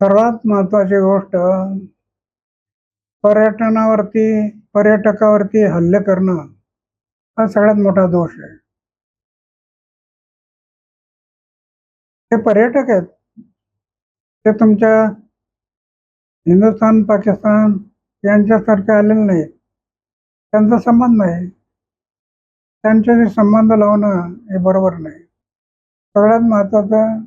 सर्वात महत्वाची गोष्ट पर्यटनावरती पर्यटकावरती हल्ले करणं हा सगळ्यात मोठा दोष आहे. ते पर्यटक आहेत. ते तुमच्या हिंदुस्थान पाकिस्तान यांच्यासारखे आलेले नाहीत. त्यांचा संबंध नाही. त्यांच्याशी संबंध लावणं हे बरोबर नाही. सगळ्यात महत्वाचं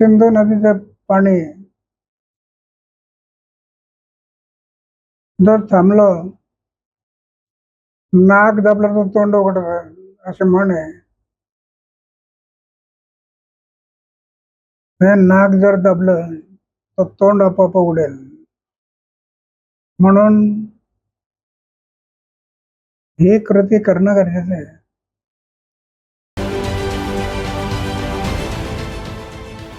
सिंधू नदीचं पाणी जर थांबलं नाक दाबलं तर तोंड उघड असे म्हण. आहे हे नाक जर दाबलं तर तोंड आपोआप उडेल म्हणून ही कृती करणं गरजेचं आहे.